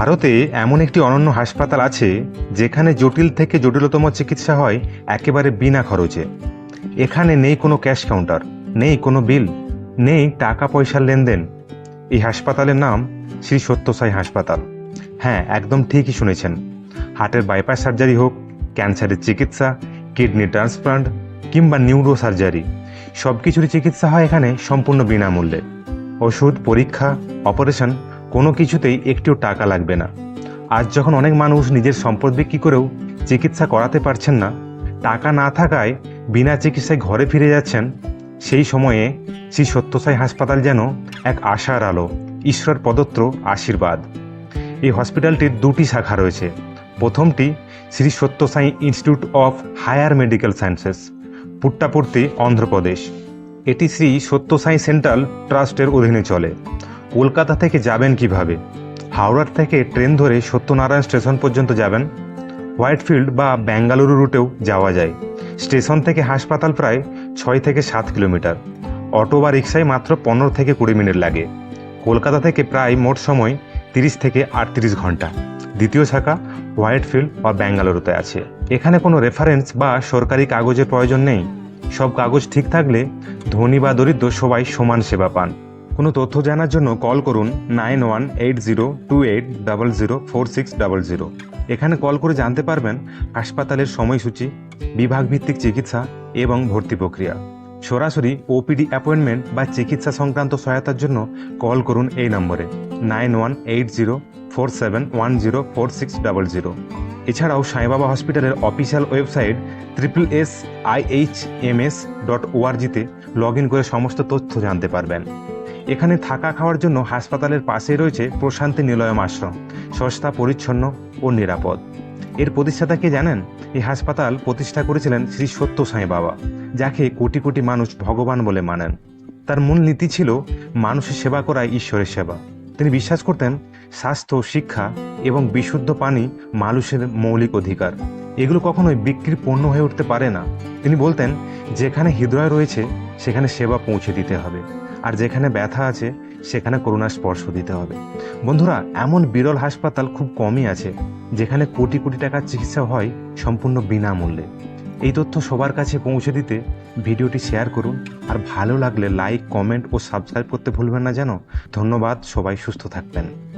ভারতে এমন একটি অনন্য হাসপাতাল আছে যেখানে জটিল থেকে জটিলতম চিকিৎসা হয় একেবারে বিনা খরচে। এখানে নেই কোনো ক্যাশ কাউন্টার, নেই কোনো বিল, নেই টাকা পয়সার লেনদেন। এই হাসপাতালের নাম শ্রী সত্যসাই হাসপাতাল। হ্যাঁ একদম ঠিকই শুনেছেন। হার্টের বাইপাস সার্জারি হোক, ক্যান্সারের চিকিৎসা, কিডনি ট্রান্সপ্লান্ট কিংবা নিউরো সার্জারি সব কিছুরই চিকিৎসা হয় এখানে সম্পূর্ণ বিনামূল্যে। ওষুধ, পরীক্ষা, অপারেশন কোনো কিছুতেই একটিও টাকা লাগবে না। আজ যখন অনেক মানুষ নিজের সম্পদ বিক্রি করেও চিকিৎসা করাতে পারছেন না, টাকা না থাকায় বিনা চিকিৎসায় ঘরে ফিরে যাচ্ছেন, সেই সময়ে শ্রী সত্যসাই হাসপাতাল যেন এক আশার আলো ঈশ্বর প্রদত্ত আশীর্বাদ। এই হসপিটালটির দুটি শাখা রয়েছে। প্রথমটি Shri Sathya Sai institute of higher medical sciences, Puttaparthi, Andhra Pradesh. এটি শ্রী সত্যসাই সেন্ট্রাল ট্রাস্টের অধীনে চলে। কলকাতা থেকে যাবেন কীভাবে? হাওড়ার থেকে ট্রেন ধরে সত্যনারায়ণ স্টেশন পর্যন্ত যাবেন? হোয়াইটফিল্ড বা বেঙ্গালুরু রুটেও যাওয়া যায়। স্টেশন থেকে হাসপাতাল প্রায় ছয় থেকে সাত কিলোমিটার। অটো বা রিক্সায় মাত্র পনেরো থেকে কুড়ি মিনিট লাগে। কলকাতা থেকে প্রায় মোট সময় তিরিশ থেকে আটত্রিশ ঘণ্টা। দ্বিতীয় শাখা হোয়াইটফিল্ড বা বেঙ্গালুরুতে আছে। এখানে কোনো রেফারেন্স বা সরকারি কাগজের প্রয়োজন নেই। সব কাগজ ঠিক থাকলে ধনী বা দরিদ্র সবাই সমান সেবা পান। কোনো তথ্য জানার জন্য কল করুন nine one eight zero two eight double zero four six double zero. এখানে কল করে জানতে পারবেন হাসপাতালের সময়সূচি, বিভাগভিত্তিক চিকিৎসা এবং ভর্তি প্রক্রিয়া। সরাসরি ওপিডি অ্যাপয়েন্টমেন্ট বা চিকিৎসা সংক্রান্ত সহায়তার জন্য কল করুন এই নম্বরে nine one eight zero four seven one zero four six double zero. এছাড়াও সাইবাবা হসপিটালের official website triple S IH M S dot ওআরজিতে log in করে সমস্ত তথ্য জানতে পারবেন। এখানে থাকা খাওয়ার জন্য হাসপাতালের পাশেই রয়েছে প্রশান্তি নিলয়ম আশ্রম। সস্তা, পরিচ্ছন্ন ও নিরাপদ। এর প্রতিষ্ঠাতা কে জানেন? এই হাসপাতাল প্রতিষ্ঠা করেছিলেন শ্রী সত্য সাই বাবা, যাকে কোটি কোটি মানুষ ভগবান বলে মানেন। তার মূল নীতি ছিল মানুষের সেবা করাই ঈশ্বরের সেবা। তিনি বিশ্বাস করতেন স্বাস্থ্য, শিক্ষা এবং বিশুদ্ধ পানি মানুষের মৌলিক অধিকার। এগুলো কখনোই বিক্রির পণ্য হয়ে উঠতে পারে না। তিনি বলতেন, যেখানে হৃদয় রয়েছে, সেখানে সেবা পৌঁছে দিতে হবে। আর যেখানে ব্যথা আছে, সেখানে করুণার স্পর্শ দিতে হবে। বন্ধুরা, এমন বিরল হাসপাতাল খুব কমই আছে, যেখানে কোটি কোটি টাকার চিকিৎসা হয় সম্পূর্ণ বিনামূল্যে। এই তথ্য সবার কাছে পৌঁছে দিতে ভিডিওটি শেয়ার করুন, আর ভালো লাগলে লাইক, কমেন্ট ও সাবস্ক্রাইব করতে ভুলবেন না যেন। ধন্যবাদ, সবাই সুস্থ থাকবেন।